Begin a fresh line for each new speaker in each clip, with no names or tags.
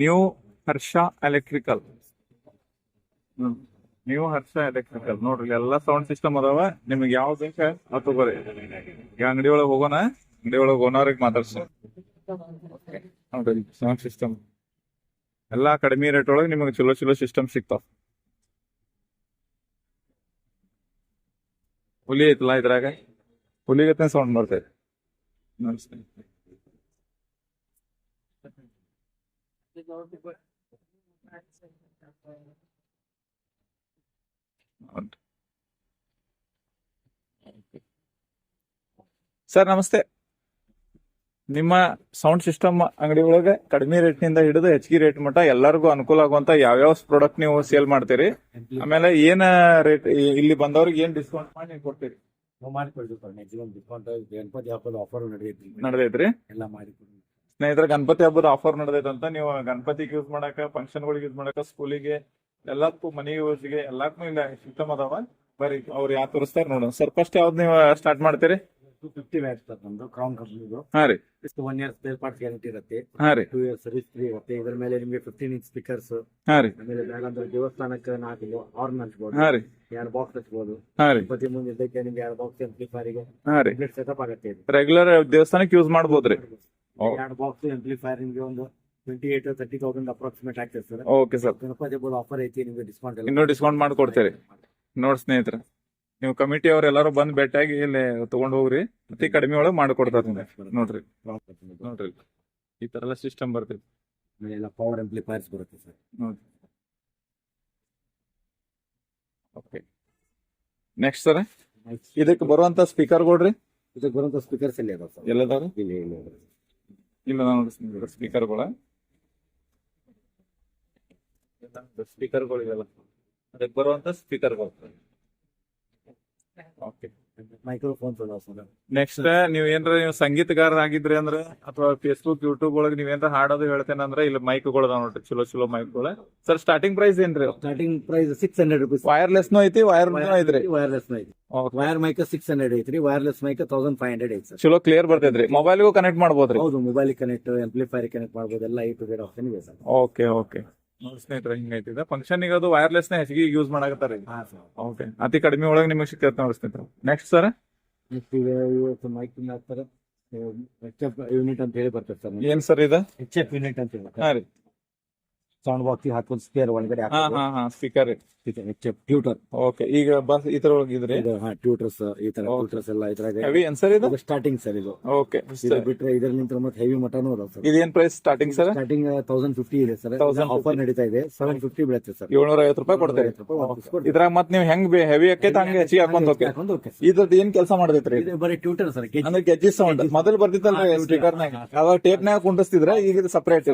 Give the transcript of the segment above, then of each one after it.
New Harsha electrical new Harsha electrical ನೋಡ್ರಿ, ಎಲ್ಲ sound system ಅದಾವ. ನಿಮ್ಗೆ ಯಾವ್ದು ಬೇಕ ಅದು ತಗೋರಿ. ಈಗ ಅಂಗಡಿ ಒಳಗೆ ಹೋಗೋಣ. ಅಂಗಡಿ ಒಳಗೆ ಓನರ್ಗೆ ಮಾತಾಡ್ಸ. ಸೌಂಡ್ ಸಿಸ್ಟಮ್ ಎಲ್ಲಾ ಕಡಿಮೆ ರೇಟ್ ಒಳಗೆ ನಿಮಗೆ ಚಲೋ ಚಲೋ ಸಿಸ್ಟಮ್ ಸಿಗ್ತಾವ. ಹುಲಿ ಐತಲ್ಲ ಇದ್ರಾಗ? ಹುಲಿಗತ್ತೆ ಸೌಂಡ್ ಬರ್ತೈತೆ ನಮಸ್ತೆ ಹೌದು. ಸರ್ ನಮಸ್ತೆ. ನಿಮ್ಮ ಸೌಂಡ್ ಸಿಸ್ಟಮ್ ಅಂಗಡಿ ಒಳಗೆ ಕಡಿಮೆ ರೇಟ್ನಿಂದ ಹಿಡಿದು ಹೆಚ್ಚಿಗೆ ರೇಟ್ ಮಟ್ಟ ಎಲ್ಲರಿಗೂ ಅನುಕೂಲ ಆಗುವಂತ ಯಾವ್ಯಾವ ಪ್ರಾಡಕ್ಟ್ ನೀವು ಸೇಲ್ ಮಾಡ್ತೀರಿ? ಆಮೇಲೆ ಏನ ರೇಟ್ ಇಲ್ಲಿ ಬಂದವ್ರಿಗೆ ಏನ್ ಡಿಸ್ಕೌಂಟ್ ಮಾಡಿ ಕೊಡ್ತೀರಿ?
ನಾವು ಮಾಡಿಕೊಡ್ತೀವಿ ಮ್ಯಾಕ್ಸಿಮಮ್ ಡಿಸ್ಕೌಂಟ್ ಗಣಪತಿ ಹಬ್ಬದ ಆಫರ್ ನಡೆಯುತ್ತೆ
ನಡೆದೈತ್ರಿ?
ಎಲ್ಲ ಮಾಡಿಕೊಡ್ತೀವಿ
ಸ್ನೇಹಿತರೆ ಗಣಪತಿ ಹಬ್ಬದ ಆಫರ್ ನಡೆದೈತಂತ ನೀವು ಗಣಪತಿಗೆ ಯೂಸ್ ಮಾಡಕ ಫಂಕ್ಷನ್ಗಳಿಗೆ ಯೂಸ್ ಮಾಡಕ ಸ್ಕೂಲಿಗೆ ಎಲ್ಲದಕ್ಕೂ ಮನೆ ಯೂಸ್ಗೆ ಎಲ್ಲಕ್ಕೂ ಇಲ್ಲ ಸಿಸ್ಟಮ್ ಅದಾವ. ಬರೀ ಅವ್ರು ಯಾವ ತೋರಿಸ್ತಾರ ನೋಡೋಣ. ಸರ್ ಫಸ್ಟ್ ಯಾವ್ದು ನೀವು ಸ್ಟಾರ್ಟ್ ಮಾಡ್ತೀರಿ?
ಟು ಫಿಫ್ಟಿ ಮ್ಯಾಚ್ ಸರ್ ನಮ್ದು ಕ್ರೌನ್ ಕಂಪ್ನಿದು
ಹಾ ರೀ.
One year spare parts guarantee ಇರುತ್ತೆ.
ಹಾ ರೀ.
ಟೂ ಇಯರ್ ಸರ್ವಿಸ್ ಫ್ರೀ ಇರುತ್ತೆ. ಇದ್ರ ಮೇಲೆ ನಿಮಗೆ ಫಿಫ್ಟೀನ್ ಇಂಚ್ ಸ್ಪೀಕರ್ಸ್
ಹಾ ರೀ.
ಆಮೇಲೆ ಬೇಕಂದ್ರೆ ದೇವಸ್ಥಾನಕ್ಕೆ ನಾಲ್ಕು ಆರ್ನ್ ಹಚ್ಬೋದು.
ಹಾ ರೀ.
ಎರಡು ಬಾಕ್ಸ್ ಹಚ್ಬೋದು.
ಹಾ ರೀ.
ಗಣಪತಿ ಮುಂದೆ ಇದಕ್ಕೆ ನಿಮ್ಗೆ ಎರಡು ಬಾಕ್ಸ್ ಎಂಪ್ಲಿಫೈರಿಗೆ
ಹಾ ರೀ.
ಸೆಟಪ್ ಆಗುತ್ತೆ
ರೆಗ್ಯುಲರ್ ದೇವಸ್ಥಾನಕ್ಕೆ ಯೂಸ್ ಮಾಡ್ಬೋದ್ರಿ.
ಎರಡು ಬಾಕ್ಸ್ ಎಂಪ್ಲಿಫೈರ್ ನಿಮಗೆ ಒಂದು twenty eight thirty thousand approximate ಆಗ್ತದೆ ಸರ್.
ಓಕೆ ಸರ್
ಗಣಪತಿ ಹಬ್ಬದ ಆಫರ್ ಐತಿ ನಿಮ್ಗೆ ಡಿಸ್ಕೌಂಟ್
ಇನ್ನೂ ಡಿಸ್ಕೌಂಟ್ ಮಾಡ್ಕೊಡ್ತೀರಿ. ನೋಡಿ ಸ್ನೇಹಿತರೆ ನೀವು ಕಮಿಟಿ ಅವ್ರು ಎಲ್ಲಾರು ಬಂದ್ ಭೇಟಿಯಾಗಿ ಇಲ್ಲಿ ತಗೊಂಡ್ ಹೋಗ್ರಿ. ಅತಿ ಕಡಿಮೆ ಒಳಗೆ ಮಾಡ್ಕೊಡ್ತಾರ ನೋಡ್ರಿ. ನೋಡ್ರಿ. ಈ ತರ ಎಲ್ಲ ಸಿಸ್ಟಮ್ ಬರ್ತೈತಿ
ಎಲ್ಲ ಪವರ್ ಎಂಪ್ಲಿಫೈರ್ಸ್ ಬರುತ್ತೆ ಸರ್.
ನೋಡ್ರಿ. ಓಕೆ ನೆಕ್ಸ್ಟ್ ಸರ್ ಇದಕ್ಕೆ ಬರುವಂತ ಸ್ಪೀಕರ್ ಕೊಡ್ರಿ
ಇದಕ್ಕೆ ಬರುವಂತ ಸ್ಪೀಕರ್ಸ್ ಎಲ್ಲಿ ಅದಾವ ಸರ್?
ಎಲ್ಲದಾವ್ರಿ
ಇಲ್ಲಿ ಇಲ್ಲಿ.
ಇಲ್ಲ ನೋಡಿ ಸ್ಪೀಕರ್ಗಳ. ಸ್ಪೀಕರ್ಗಳು ಇವೆಲ್ಲ ಅದಕ್ಕೆ ಬರುವಂತ ಸ್ಪೀಕರ್ಗಳು. ಓಕೆ.
ಸರ್
ನೆಕ್ಸ್ಟ್ ನೀವ್ ಏನ್ರ ನೀವು ಸಂಗೀತಗಾರ ಆಗಿದ್ರಿ ಅಂದ್ರೆ ಅಥವಾ ಫೇಸ್ಬುಕ್ ಯೂಟ್ಯೂಬ್ ಒಳಗೆ ನೀವೇನ್ರ ಹಾಡೋದು ಹೇಳ್ತೇನೆ ಅಂದ್ರೆ ಇಲ್ಲಿ ಮೈಕ್ಗಳು ಅದಾವ ನೋಡ್ರಿ ಚಲೋ ಚಲೋ ಮೈಕ್ಗಳು ಸರ್ ಸ್ಟಾರ್ಟಿಂಗ್ ಪ್ರೈಸ್ ಏನ್ರಿ?
Starting price six hundred rupees
ವೈರ್ಲೆಸ್ನು ಐತಿ ವೈರ್ ಐತ್ರಿ?
ವೈರ್ಲೆಸ್ ಐತಿ. ವೈರ್ ಮೈಕ್ ಸಿಕ್ಸ್ ಹಂಡ್ರೆಡ್ ಐತ್ರಿ wireless mic thousand five hundred ಐತಿ
ಚಲೋ ಕ್ಲಿಯರ್ ಬರ್ತೈತ್ರಿ. ಮೊಬೈಲ್ಗೂ ಕನೆಕ್ಟ್ ಮಾಡ್ಬೋದ್ರಿ?
ಹೌದು ಮೊಬೈಲ್ ಕನೆಕ್ಟ್ ಎಂಪ್ಲಿಫೈರ್ ಕನೆಕ್ಟ್ ಮಾಡ್ಬೋದು ಎಲ್ಲ ಐ ಟು ಝೆಡ್ ಆಪ್ಷನ್ ಇದೆ ಸರ್
ಓಕೆ ಓಕೆ ಸ್ನೇಹಿತರೆ ಹಿಂಗೈತಿದೆ ಫಂಕ್ಷನ್ ಅದು ವೈರ್ಲೆಸ್ನ ಹೆಚ್ಚಿಗೆ ಯೂಸ್ ಮಾಡಾಕತ್ತಾರ ಓಕೆ ಅತಿ ಕಡಿಮೆ ಒಳಗೆ ನಿಮಗೆ ಸಿಕ್ಕತ್ತೆ ನೋಡಿ ಸ್ನೇಹಿತರೆ. ನೆಕ್ಸ್ಟ್ ಸರ್
ನೆಕ್ಸ್ಟ್ ಈಗ ಇವತ್ತು ಮೈಕ್ ಹಾಕ್ತಾರೆ ಎಚ್ ಎಫ್ ಯೂನಿಟ್ ಅಂತ ಹೇಳಿ ಬರ್ತದೆ ಸರ್
ಏನ್ ಸರ್ ಇದು?
ಎಚ್ ಎಫ್ ಯೂನಿಟ್ ಅಂತ ಹೇಳಿ.
ಹಾ ರೀ.
ಸೌಂಡ್ ಬಾಕ್ಸ್ ಹಾಕೊಂಡು ಸ್ಪೇರ್ ಒಳಗಡೆ
ಹಾ ಹಾ ಹಾ ಸ್ಪೀಕರ್
ಟ್ಯೂಟರ್
ಓಕೆ ಈಗ ಬಸ್ ಈ
ತರ ಒಳಗಿದ್ರೆ ಟ್ಯೂಟರ್ಸ್ ಈ ತರ. ಟ್ಯೂಟರ್ಸ್ ಎಲ್ಲ ಇದ್ರಾಗ
ಹೆವಿ ಏನ್ ಸರ್ ಇದು?
ಸ್ಟಾರ್ಟಿಂಗ್ ಸರ್ ಇದು.
ಓಕೆ
ಇದು ಬಿಟ್ರೆ ಇದ್ರಲ್ಲಿಂದ ಮತ್ತೆ ಹೆವಿ ಮಟನು ಅದಾವ ಸರ್
ಇದೇನ್ price starting sir
starting thousand fifty ಇದೆ ಸರ್
ತೌಸಂಡ್
ಆಫರ್ ನಡೀತಾ ಇದೆ. ಸೆವೆನ್ ಫಿಫ್ಟಿ ಬೀಳುತ್ತೆ ಸರ್
ಏಳ್ನೂರ ಐವತ್ತು ರೂಪಾಯಿ ಕೊಡ್ತೇವೆ. ಇದ್ರಾಗ ಮತ್ತೆ ನೀವು ಹೆಂಗ್ ಹೆವಿ ಆಕೈತೆ ಹಂಗೆ ಹೆಚ್ಚಿಗೆ ಹಾಕೊಂಡ್ ಹೋಗಿ
ಓಕೆ
ಇದ್ರದ್ದು ಏನ್ ಕೆಲಸ
ಇದು ಬರೀ ಟ್ಯೂಟರ್ ಸರ್
ಅಂದ್ರೆ ಗೆಜ್ಜಿ ಸೌಂಡ್ ಮೊದಲು ಬರ್ತಿತ್ತಲ್ಲ
ಹಾ,
ಸ್ಪೀಕರ್ ನಾಗ
ಹಾ,
ಅವಾಗ ಟೇಪ್ ನಾಗ ಕುಂಡಿಸ್ತಿದ್ರ ಈಗ ಸಪರೇಟ್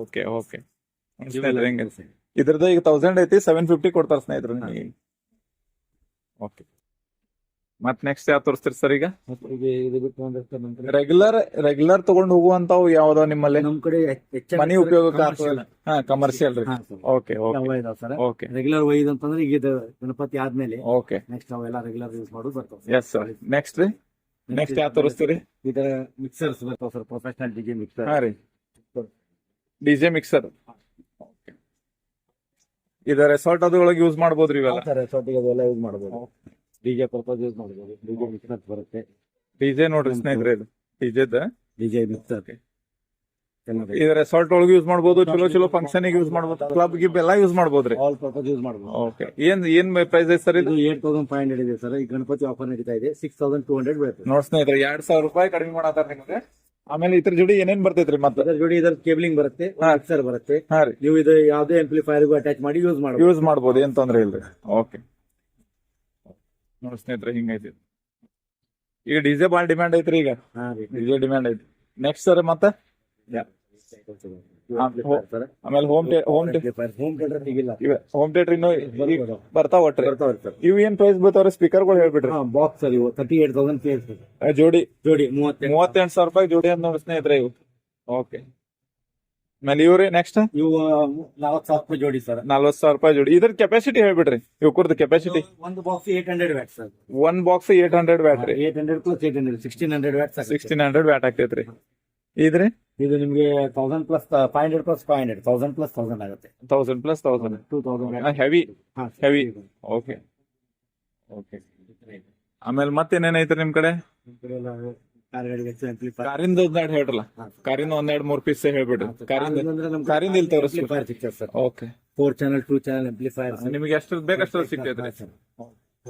ಓಕೆ ಓಕೆ ಇದ್ರದ್ದು ಈಗ ತೌಸಂಡ್ ಐತಿ ಸೆವೆನ್ ಫಿಫ್ಟಿ ಕೊಡ್ತಾರ ಸ್ನೇಹಿತರು ನಿಮಗೆ. ಓಕೆ ಮತ್ ನೆಕ್ಸ್ಟ್ ಯಾವ ತೋರಿಸ್ತೀರಿ ಸರ್ ಈಗ? ರೆಗ್ಯುಲರ್ ರೆಗ್ಯುಲರ್ ತಗೊಂಡ್ ಹೋಗುವಂತಾವ್ ಯಾವ್ದಾವ ನಿಮ್ಮಲ್ಲಿ?
ನಮ್ ಕಡೆ
ಮನಿ ಉಪಯೋಗಕ್ಕೆ. ಹಾ ಕಮರ್ಷಿಯಲ್ ರೀ. ಓಕೆ ಓಕೆ
ರೆಗ್ಯುಲರ್ ಒಯ್ದು ಅಂತಂದ್ರೆ ಈಗ ಗಣಪತಿ ಆದ್ಮೇಲೆ
ಓಕೆ
ನೆಕ್ಸ್ಟ್ ಅವೆಲ್ಲ ರೆಗ್ಯುಲರ್ ಯೂಸ್ ಮಾಡೋದು ಬರ್ತಾವ
ಎಸ್ ಸರ್ ನೆಕ್ಸ್ಟ್ ರೀ? ನೆಕ್ಸ್ಟ್ ಯಾವ ತೋರಿಸ್ತೀರಿ?
ಇದರ ಮಿಕ್ಸರ್ಸ್ ಬರ್ತಾವ ಸರ್ ಪ್ರೊಫೆಷನಲ್ ಡಿಜೆ ಮಿಕ್ಸರ್
ಹಾ ರೀ. ಡಿಜೆ ಮಿಕ್ಸರ್ ಇದ ರೆಸಾರ್ಟ್ ಅದು ಒಳಗೆ ಯೂಸ್ ಮಾಡ್ಬೋದ್ರಿ ಇವೆಲ್ಲ?
ರೆಸಾರ್ಟಿಗೆ ಅದೆಲ್ಲ ಯೂಸ್ ಮಾಡಬಹುದು ಡಿಜೆ ಪರ್ಪಸ್ ಯೂಸ್ ಮಾಡಬಹುದು ಡಿಜೆ ಮಿಕ್ಸ್ ಬರುತ್ತೆ.
ಡಿಜೆ ನೋಡ್ರಿ ಸ್ನೇಹಿತರೆ ಇದು. ಡಿಜೆದ
ಡಿಜೆ ಮಿಕ್ಸರ್
ಇದು ರೆಸಾರ್ಟ್ ಒಳಗೆ ಯೂಸ್ ಮಾಡಬಹುದು ಚಲೋ ಚಲೋ ಫಂಕ್ಷನ್ ಯೂಸ್ ಮಾಡ್ಬೋದು ಕ್ಲಬ್ ಗಿಬ್ ಎಲ್ಲ ಯೂಸ್ ಮಾಡ್ಬೋದ್ರಿ?
ಆಲ್ ಪರ್ಪಸ್ ಯೂಸ್ ಮಾಡಬಹುದು
ಓಕೆ ಏನ್ ಏನ್ ಪ್ರೈಸ್ ಐತೆ ಸರ್ ಇದು?
ಇದು ಏಟ್ ತೌಸಂಡ್ ಫೈವ್ ಹಂಡ್ರೆಡ್ ಇದೆ ಸರ್. ಈ ಗಣಪತಿ ಆಫರ್ ನಡೀತಾ ಇದೆ. ಸಿಕ್ಸ್ ತೌಸಂಡ್ ಟೂ ಹಂಡ್ರೆಡ್ ಬೀಳುತ್ತೆ.
ನೋಡ್ ಸ್ನೇಹಿತರೆ ಎರಡ್ ಸಾವಿರ ರೂಪಾಯಿ ಕಡಿಮೆ ಮಾಡತ್ತಾರ ನಿಮಗೆ? ಆಮೇಲೆ ಇದ್ರ ಜೋಡಿ ಏನೇನ್ ಬರ್ತೈತ್ರಿ ಮತ್ತೆ?
ಅದರ ಜೋಡಿ ಇದರ ಕೇಬಲಿಂಗ್ ಬರುತ್ತೆ. ಮಿಕ್ಸರ್ ಬರುತ್ತೆ.
ಹಾ ರೀ.
ನೀವು ಇದು ಯಾವುದೇ ಆಂಪ್ಲಿಫೈರ್ ಅಟ್ಯಾಚ್ ಮಾಡಿ ಯೂಸ್ ಮಾಡಬಹುದು
ಯೂಸ್ ಮಾಡ್ಬೋದು ಏನ್ ತೊಂದ್ರೆ ಇಲ್ರಿ. ಓಕೆ ನೋಡಿ ಸ್ನೇಹಿತರೆ ಹಿಂಗೈತಿ. ಈಗ ಡಿಜೆ ಬಾಳ ಡಿಮ್ಯಾಂಡ್ ಐತ್ರಿ ಈಗ.
ಹಾ ರೀ.
ಡಿಜೆ ಡಿಮ್ಯಾಂಡ್ ಐತಿ ನೆಕ್ಸ್ಟ್ ಸರ್ ಮತ್ತೆ? ಆಮೇಲೆ home home
home theatre
home theatre ಇನ್ನು ಈಗ ಬರ್ತಾವ ಒಟ್ರಿ.
ಸರ್
ಇವು ಏನ್ ಪ್ರೈಸ್ ಬರ್ತಾವ ಸ್ಪೀಕರ್ಗಳು ಹೇಳ್ಬಿಟ್ರಿ.
ಬಾಕ್ಸ್ ಸರ್ ಇವು ತರ್ಟಿ ಏಟ್ ತೌಸಂಡ್
ಪ್ಲೇಸ್ ಜೋಡಿ.
ಜೋಡಿ ಮೂವತ್ತೆಂಟು.
ಮೂವತ್ತೆಂಟು ಸಾವಿರ ರೂಪಾಯಿ ಜೋಡಿ ಅಂತ ನೋಡಿ ಸ್ನೇಹಿತರೆ ಇವು. ಓಕೆ. ಆಮೇಲೆ ಇವ್ರಿ ನೆಕ್ಸ್ಟ್
ಇವು ನಲ್ವತ್ತು ಸಾವಿರ ರೂಪಾಯಿ ಜೋಡಿ ಸರ್.
ನಲ್ವತ್ ಸಾವಿರ ರೂಪಾಯಿ ಜೋಡಿ. ಇದ್ರ ಕೆಪಾಸಿಟಿ ಹೇಳ್ಬಿಡ್ರಿ ಇವ್ಕುರ್ದು ಕೆಪಾಸಿಟಿ
ಒಂದು box eight hundred watt sir.
One box eight hundred battery
eight hundred plus eight hundred sixteen hundred watt
sixteen hundred watt ಆಗ್ತೈತ್ರಿ. ಇದ್ರಿ?
ಇದು ನಿಮಗೆ thousand plus five hundred plus five hundred thousand plus thousand ಆಗುತ್ತೆ.
Thousand plus thousand
two thousand
heavy heavy okay okay ಆಮೇಲೆ ಮತ್ತೇನೇನೈತ್ರಿ ನಿಮ್ ಕಡೆ? ಕಾರಿಂದ ಒಂದೆರಡು ಹೇಳ್ರಲ್ಲ. ಕಾರಿಂದ ಒಂದೆರಡು ಮೂರು ಪೀಸ್ ಹೇಳ್ಬಿಡ್ರಿ. ಕಾರಿಂದ ಕಾರಿಂದ ಇಲ್ಲಿ ತೋರಿಸ್ಲಿ
sir
okay
four channel two channel amplifier
ನಿಮಗೆ ಎಷ್ಟು ಬೇಕಷ್ಟು ಸಿಗ್ತೈತ್ರಿ.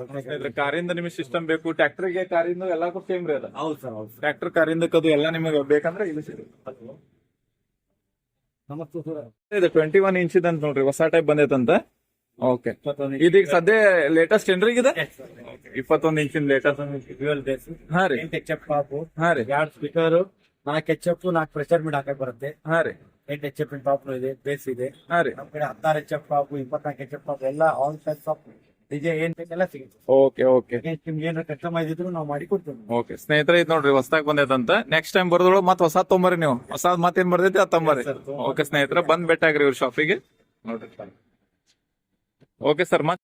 ಸ್ನೇಹಿತರೆ ಕಾರಿಂದ ನಿಮಗೆ ಸಿಸ್ಟಮ್ ಬೇಕು. ಟ್ರ್ಯಾಕ್ಟರ್ಗೆ ಕಾರಿಂದ ಎಲ್ಲಕ್ಕೂ ಸೇಮ್ ರೀ ಅದ.
ಹೌದು ಸರ್ ಹೌದು
ಟ್ರ್ಯಾಕ್ಟರ್ ಕಾರಿಂದ ಅದು ಎಲ್ಲ ನಿಮಗೆ ಬೇಕಂದ್ರೆ ಇದು ಸಿಗುತ್ತೆ.
ನಮಸ್ತೆ ಸರ್.
ಇದು ಟ್ವೆಂಟಿ ಒನ್ ಇಂಚ್ ಅಂತ ನೋಡ್ರಿ ಹೊಸ ಟೈಪ್ ಬಂದೈತಂತ? ಓಕೆ ಇದೀಗ ಸದ್ಯ ಲೇಟೆಸ್ಟ್ ಏನ್ರಿ ಇದೆ? ಇಪ್ಪತ್ತೊಂದು ಇಂಚಿನ ಲೇಟೆಸ್ಟ್ ಹಾ ರೀ.
ಎಚ್
ಹಾ ರೀ.
ಎರಡು ಸ್ಪೀಕರ್ ನಾಲ್ಕು ಎಚ್ ಎಫ್ ನಾಲ್ಕು ಪ್ರೆಷರ್ ಮೀಡ್ ಹಾಕಕ್ ಬರುತ್ತೆ.
ಹಾ ರೀ.
ಎಂಟ್ ಎಚ್ ಎಫ್ ಪಾಪು ಇದೆ ಬೇಸ್ ಇದೆ.
ಹಾ ರೀ.
ನಮ್ ಕಡೆ ಹದಿನಾರು ಎಚ್ ಎಫ್ ಪಾಪು ಇಪ್ಪತ್ನಾಲ್ಕು ಎಚ್ ಎಫ್ ಪಾಪು ಎಲ್ಲ ಆಲ್ ಟೈಪ್ಸ್ ಆಫ್ ಡಿಜೆ ಏನ್ ಬೇಕೆಲ್ಲ ಸಿಗುತ್ತೆ.
ಓಕೆ ಓಕೆ
ನಿಮ್ಗೆ ಏನಾರ ಕಸ್ಟಮೈಸ್ ಇದ್ರು ನಾವು ಮಾಡಿ ಕೊಡ್ತೀವಿ.
ಓಕೆ ಸ್ನೇಹಿತರೆ ಇದು ನೋಡ್ರಿ ಹೊಸದಾಗಿ ಬಂದೈತಂತ ನೆಕ್ಸ್ಟ್ ಟೈಮ್ ಬರೋದ್ರೊಳಗೆ ಮತ್ತೆ ಹೊಸ ತೊಂಬರಿ ನೀವು. ಹೊಸ ಮತ್ತೇನ್ ಬರ್ದೈತಿ ಅದ್ ತೊಂಬರಿ
Yes, sir, ತೊಂಬರ್ರಿ.
ಓಕೆ ಸ್ನೇಹಿತರೆ ಬಂದ್ ಬೆಟ್ಟಾಗ್ರಿ ಇವ್ರ ಶಾಪಿಗೆ ನೋಡ್ರಿ ಓಕೆ ಸರ್ ಮತ್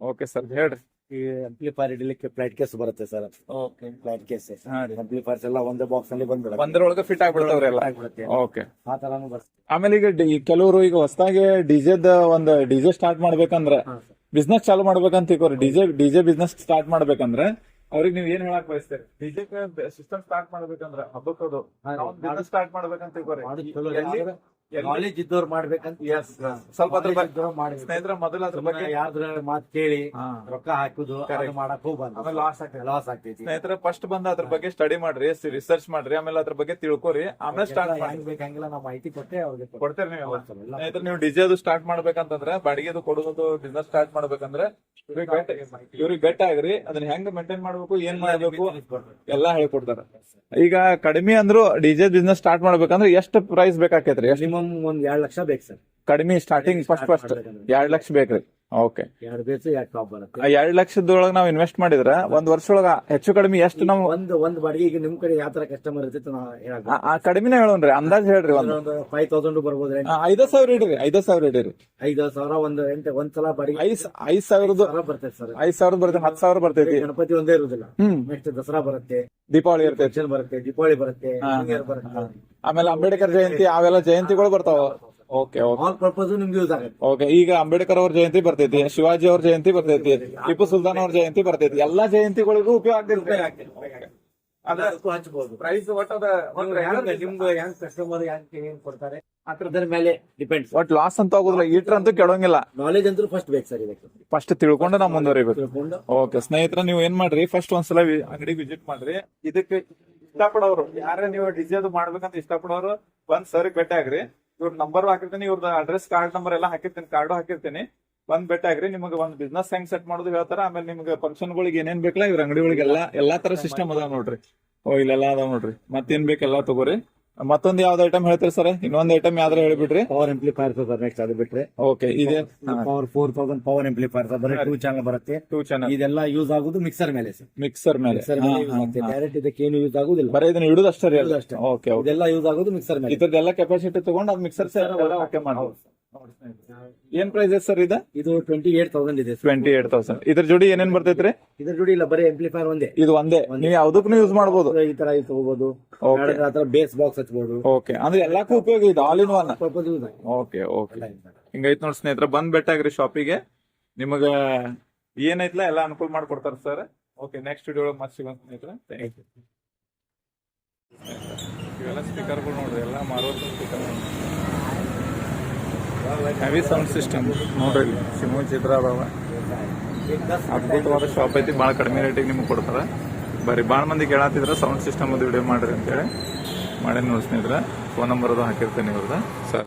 ಓಕೆ ಸರ್ ಹೇಳ್ರಿ.
ಈ ಅಂಪ್ಲಿಫೈರ್ ಇಡಲಿಕ್ಕೆ ಫ್ಲೈಟ್ ಕೇಸ್ ಬರುತ್ತೆ ಸರ್
ಓಕೆ
ಫ್ಲೈಟ್ ಕೇಸ್
ಹಾ ರೀ.
ಅಂಪ್ಲಿಫೈರ್ಸ್ ಎಲ್ಲ ಒಂದೇ ಬಾಕ್ಸ್ ಅಲ್ಲಿ ಬಂದ್ಬಿಡುತ್ತೆ.
ಒಂದರೊಳಗೆ ಫಿಟ್ ಆಗ್ಬಿಡ್ತಾವ್ರಿ ಎಲ್ಲ.
ಆಗ್ಬಿಡುತ್ತೆ.
ಓಕೆ
ಆ ತರಾನು ಬರುತ್ತೆ.
ಆಮೇಲೆ ಈಗ ಡಿ- ಕೆಲವರು ಈಗ ಹೊಸದಾಗಿ ಡಿಜೆದ ಒಂದು ಡಿಜೆ ಸ್ಟಾರ್ಟ್ ಮಾಡ್ಬೇಕಂದ್ರ ಬಿಸ್ನೆಸ್ ಚಾಲು ಮಾಡ್ಬೇಕಂತ ತಿಳ್ಕೊರಿ ಡಿಜೆ ಡಿಜೆ ಬಿಸ್ನೆಸ್ ಸ್ಟಾರ್ಟ್ ಮಾಡ್ಬೇಕಂದ್ರೆ ಅವ್ರಿಗೆ ನೀವ್ ಏನ್ ಹೇಳಕ್ ಬಯಸ್ತೀರಿ? ಡಿಜೆ ಸಿಸ್ಟಮ್ ಸ್ಟಾರ್ಟ್ ಮಾಡ್ಬೇಕಂದ್ರ ಹಬ್ಬಕ್ಕದು ಬಿಸ್ನೆಸ್ ಸ್ಟಾರ್ಟ್ ಮಾಡ್ಬೇಕಂತ ತಿಳ್ಕೊರಿ
ನಾಲೆಜ್ ಇದ್ದವ್ರು ಮಾಡ್ಬೇಕಂತ
ಸ್ವಲ್ಪ ಅದ್ರ ಬಗ್ಗೆ ಸ್ನೇಹಿತರ ಮೊದಲ ಅದ್ರ ಬಗ್ಗೆ
ಯಾರ್ದ್ರ ಮಾತ್ ಕೇಳಿ. ರೊಕ್ಕ ಹಾಕುದು ಅದು. ಮಾಡಕ್ ಹೋಗ್ಬಾರ್ದು.
ಲಾಸ್ ಆಗ್ತದೆ ಆಗ್ತೈತಿ.
ಲಾಸ್ ಆಗ್ತೈತಿ.
ಸ್ನೇಹಿತರ ಫಸ್ಟ್ ಬಂದ ಅದ್ರ ಬಗ್ಗೆ ಸ್ಟಡಿ ಮಾಡ್ರಿ ರಿಸರ್ಚ್ ಮಾಡ್ರಿ ಆಮೇಲೆ ಅದ್ರ ಬಗ್ಗೆ ತಿಳ್ಕೊರಿ. ಆಮೇಲೆ ಸ್ಟಾರ್ಟ್ ಮಾಡಿ
ಹೆಂಗ್ ಬೇಕಂಗಿಲ್ಲ ನಾವು ಮಾಹಿತಿ ಕೊಟ್ಟೆ ಅವ್ರಿಗೆ ಕೊಡ್ತೀವಿ.
ನೀವು
ಎಲ್ಲ
ಸ್ನೇಹಿತರೆ ನೀವು ಡಿಜೆ ಅದು ಸ್ಟಾರ್ಟ್ ಮಾಡ್ಬೇಕಂತಂದ್ರೆ ಬಾಡಿಗೆದು ಕೊಡೋದು ಬಿಸ್ನೆಸ್ ಸ್ಟಾರ್ಟ್ ಮಾಡ್ಬೇಕಂದ್ರೆ ಇವ್ರಿಗೆ ಬೆಟ್ ಆಗ್ರಿ ಅದನ್ನ ಹೆಂಗ್ ಮೇಂಟೈನ್ ಮಾಡ್ಬೇಕು ಏನ್ ಮಾಡ್ಬೇಕು ಎಲ್ಲಾ ಹೇಳ್ಕೊಡ್ತಾರ. ಈಗ ಕಡಿಮೆ ಅಂದ್ರು ಡಿಜೆ ಬಿಸ್ನೆಸ್ ಸ್ಟಾರ್ಟ್ ಮಾಡ್ಬೇಕಂದ್ರೆ ಎಷ್ಟು ಪ್ರೈಸ್ ಬೇಕಾಕೈತ್ರಿ? ಎಷ್ಟು
ಮಿನಿಮಮ್ ಒಂದ್ ಎರಡ್ ಲಕ್ಷ ಬೇಕು ಸರ್.
ಕಡಿಮೆ ಸ್ಟಾರ್ಟಿಂಗ್ ಫಸ್ಟ್ ಫಸ್ಟ್ ಎರಡ್ ಲಕ್ಷ ಬೇಕ್ರಿ. ಓಕೆ
ಎರಡ್ ಬೇಸು ಎರಡ್ ಟಾಪ್ ಬರುತ್ತೆ.
ಎರಡ್ ಲಕ್ಷದೊಳಗ ನಾವ್ ಇನ್ವೆಸ್ಟ್ ಮಾಡಿದ್ರ ಒಂದ್ ವರ್ಷದೊಳಗ ಹೆಚ್ಚು ಕಡಿಮೆ ಎಷ್ಟು ನಾವು
ಒಂದ್ ಒಂದ್ ಬಾಡಿಗೆ ಈಗ ನಿಮ್ ಕಡೆ ಯಾವ ತರ ಕಸ್ಟಮರ್ ಇರ್ತೈತೆ ನಾವು ಹೇಳಕ್
ಆ- ಆ ಕಡಿಮೆನೇ ಹೇಳೋಣ್ರಿ ಅಂದಾಜ್ ಹೇಳ್ರಿ ಒಂದ್
ಒಂದು. ಫೈವ್ ತೌಸಂಡ್ ಬರ್ಬೋದ್ರಿ
ಆ, ಐದ ಸಾವಿರ ಇಡ್ರಿ ಐದ ಸಾವಿರ ಇಡ್ರಿ.
ಐದು ಸಾವಿರ ಒಂದ್ ಎಂಟು ಒಂದ್ ಸಲ ಬಾಡಿಗೆ
ಐದ್ ಐದ್ ಸಾವಿರದ
ಸಾವಿರ ಬರ್ತೈತೆ ಸರ್.
ಐದ್ ಸಾವಿರ ಬರ್ತೈತಿ ಹತ್ತು ಸಾವಿರ ಬರ್ತೈತಿ.
ಗಣಪತಿ ಒಂದೇ ಇರುದಿಲ್ಲ.
ಹ್ಮ್.
ನೆಕ್ಸ್ಟ್ ದಸರಾ ಬರುತ್ತೆ.
ದೀಪಾವಳಿ ಇರ್ತೈತಿ.
ಫಂಕ್ಷನ್ ಬರುತ್ತೆ ದೀಪಾವಳಿ ಬರುತ್ತೆ ನ್ಯೂ ಇಯರ್ ಬರುತ್ತೆ.
ಆಮೇಲೆ ಅಂಬೇಡ್ಕರ್ ಜಯಂತಿ ಅವೆಲ್ಲ ಜಯಂತಿಗಳು ಬರ್ತಾವ. ಓಕೆ ಓಕೆ
ಆಲ್ ಪರ್ಪಸ್ ನಿಮ್ಗೆ ಯೂಸ್ ಆಗುತ್ತೆ.
ಓಕೆ ಈಗ ಅಂಬೇಡ್ಕರ್ ಅವ್ರ ಜಯಂತಿ ಬರ್ತೈತಿ ಶಿವಾಜಿ ಅವ್ರ ಜಯಂತಿ ಬರ್ತೈತಿ ಟಿಪ್ಪು ಸುಲ್ತಾನ್ ಅವ್ರ ಜಯಂತಿ ಬರ್ತೈತಿ ಎಲ್ಲಾ ಜಯಂತಿಗಳಿಗೂ ಉಪಯೋಗ ಆಗ್ತಿರ್ತದೆ ಅದ
ಅದಕ್ಕೂ ಹಚ್ಬೋದು.
ಪ್ರೈಸ್ ಒಟ್ಟದ
ನಿಮ್ಗೆ ಹೆಂಗ್ ಕಸ್ಟಮರ್ ಹೆಂಗ್ ಏನ್ ಕೊಡ್ತಾರೆ ಅದ್ರ ಮೇಲೆ ಡಿಪೆಂಡ್ಸ್
ಒಟ್ ಲಾಸ್ ಅಂತ ಆಗುದಿಲ್ಲ ಈಟ್ರ್ ಅಂತೂ ಕೆಡೋಂಗಿಲ್ಲ
ನಾಲೆಜ್ ಅಂತೂ ಫಸ್ಟ್ ಬೇಕು ಸರ್ ಇದಕ್ಕೆ.
ಫಸ್ಟ್ ತಿಳ್ಕೊಂಡು ನಾವು ಮುಂದುವರಿಬೇಕು. ಓಕೆ ಸ್ನೇಹಿತರ ನೀವು ಏನ್ ಮಾಡ್ರಿ? ಫಸ್ಟ್ ಒಂದ್ಸಲ ಅಂಗಡಿ ವಿಸಿಟ್ ಮಾಡ್ರಿ. ಇದಕ್ಕೆ ಇಷ್ಟಪಡೋರು ಯಾರೇ ನೀವು ಡಿಜೆದು ಮಾಡ್ಬೇಕಂತ ಇಷ್ಟಪಡೋರು ಒಂದ್ ಸರ್ ಭೇಟಿ ಆಗ್ರಿ. ಇವ್ರ ನಂಬರ್ ಹಾಕಿರ್ತೇನೆ ಇವ್ರದ್ದು ಅಡ್ರೆಸ್ ಕಾರ್ಡ್ ನಂಬರ್ ಎಲ್ಲ ಹಾಕಿರ್ತೇನೆ ಕಾರ್ಡು ಹಾಕಿರ್ತೇನೆ. ಬಂದ್ ಬೆಟ್ಟ ಆಗ್ರಿ ನಿಮಗೆ ಒಂದ್ ಬಿಸ್ನೆಸ್ ಹೆಂಗ್ ಸೆಟ್ ಮಾಡೋದು ಹೇಳ್ತಾರ. ಆಮೇಲೆ ನಿಮ್ಗೆ ಫಂಕ್ಷನ್ ಗಳಿಗೆ ಏನೇನ್ ಬೇಕಲ್ಲ ಇವ್ರ ಅಂಗಡಿ ಒಳಗೆ ಎಲ್ಲಾ ಎಲ್ಲಾ ತರ ಸಿಸ್ಟಮ್ ಅದಾವ ನೋಡ್ರಿ. ಓ ಇಲ್ಲೆಲ್ಲಾ ಅದಾವ ನೋಡ್ರಿ. ಮತ್ತೇನ್ ಬೇಕೆಲ್ಲ ತಗೋರಿ. ಮತ್ತೊಂದ್ ಯಾವ್ದು ಐಟಮ್ ಹೇಳ್ತೀರಿ ಸರ್? ಇನ್ನೊಂದ್ ಐಟಮ್ ಯಾವ್ದಾರ ಹೇಳ್ಬಿಡ್ರಿ.
ಪವರ್ ಎಂಪ್ಲಿಫೈರ್ ಸರ್ ನೆಕ್ಸ್ಟ್ ಅದು ಬಿಟ್ರೆ.
ಓಕೆ ಇದೆ.
Power four thousand power amplifier ಬರೀ ಟೂ ಚಾನಲ್ ಬರುತ್ತೆ.
ಟೂ ಚಾನಲ್
ಇದೆಲ್ಲ ಯೂಸ್ ಆಗುದು ಮಿಕ್ಸರ್ ಮೇಲೆ ಸರ್.
ಮಿಕ್ಸರ್ ಮೇಲೆ.
ಮಿಕ್ಸರ್ ಮೇಲೆ ಯೂಸ್ ಡೈರೆಕ್ಟ್ ಇದಕ್ಕೆ ಏನು ಯೂಸ್ ಆಗುದಿಲ್ಲ.
ಬರೀ ಇದನ್ನ ಇಡುದು ಅಷ್ಟೇ ರೀ
ಅಷ್ಟೇ.
ಓಕೆ
ಇದೆಲ್ಲ ಯೂಸ್ ಆಗುದು ಮಿಕ್ಸರ್ ಮೇಲೆ.
ಇದ್ರದ್ದೆಲ್ಲ ಕೆಪಾಸಿಟಿ ತಗೊಂಡು ಅದ್ ಮಿಕ್ಸರ್ ಓಕೆ ಮಾಡಿ ಏನ್ ಪ್ರೈಸ್ ಇದೆ ಸರ್ ಇದು?
ಇದು ಟ್ವೆಂಟಿ ಏಟ್ ತೌಸಂಡ್ ಇದೆ.
ಟ್ವೆಂಟಿ ಏಟ್ ತೌಸಂಡ್ ಇದ್ರ ಜೋಡಿ ಏನೇನ್ ಬರ್ತೈತ್ರಿ?
ಇದ್ರ ಜೋಡಿ ಇಲ್ಲ ಬರೀ ಎಂಪ್ಲಿಫೈರ್ ಒಂದೇ.
ಇದು ಒಂದೇ. ನೀವು ಯಾವ್ದಕ್ಕೂ ಯೂಸ್ ಮಾಡಬಹುದು
ಈ ತರ ತಗೋಬಹುದು
Okay.
ಆತರ ಬೇಸ್ ಬಾಕ್ಸ್ ಹಚ್ಬಹುದು
ಓಕೆ ಅಂದ್ರೆ ಎಲ್ಲಕ್ಕೂ ಉಪಯೋಗ ಇದೆ all in one okay okay ಹಿಂಗೈತ್ ನೋಡಿ ಸ್ನೇಹಿತರ ಬಂದ್ ಬೆಟ್ಟಾಗ್ರಿ ಶಾಪಿಗೆ ನಿಮಗ ಏನೈತ್ಲ ಎಲ್ಲ ಅನುಕೂಲ ಮಾಡ್ಕೊಡ್ತಾರ ಸರ್ ಓಕೆ ನೆಕ್ಸ್ಟ್ ವಿಡಿಯೋ ಒಳಗೆ ಮತ್ತೆ ಸಿಗೋಣ ಸ್ನೇಹಿತರೆ. ಥ್ಯಾಂಕ್ ಯು ಇವೆಲ್ಲ ಸ್ಪೀಕರ್ಗಳು ನೋಡ್ರಿ ಎಲ್ಲ ಮಾರುವಂತ ಸ್ಪೀಕರ್ ಹೆವಿ ಸೌಂಡ್ ಸಿಸ್ಟಮ್ ನೋಡ್ರಿ ಸಿಮೋ ಚಿತ್ರ ಅದಾವ. ಅದ್ಭುತವಾದ ಶಾಪ್ ಐತಿ ಭಾಳ ಕಡಿಮೆ ರೇಟಿಗೆ ನಿಮ್ಗೆ ಕೊಡ್ತಾರೆ. ಬರಿ ಭಾಳ ಮಂದಿ ಕೇಳಾತಿದ್ರೆ ಸೌಂಡ್ ಸಿಸ್ಟಮ್ ಅದು ವಿಡಿಯೋ ಮಾಡ್ರಿ ಅಂತೇಳಿ. ಮಾಡಿ ನೋಡಿ ಸ್ನೇಹಿತರೆ ಫೋನ್ ನಂಬರ್ ಅದು ಹಾಕಿರ್ತೇನೆ ಇವ್ರದ್ದು ಸರ್.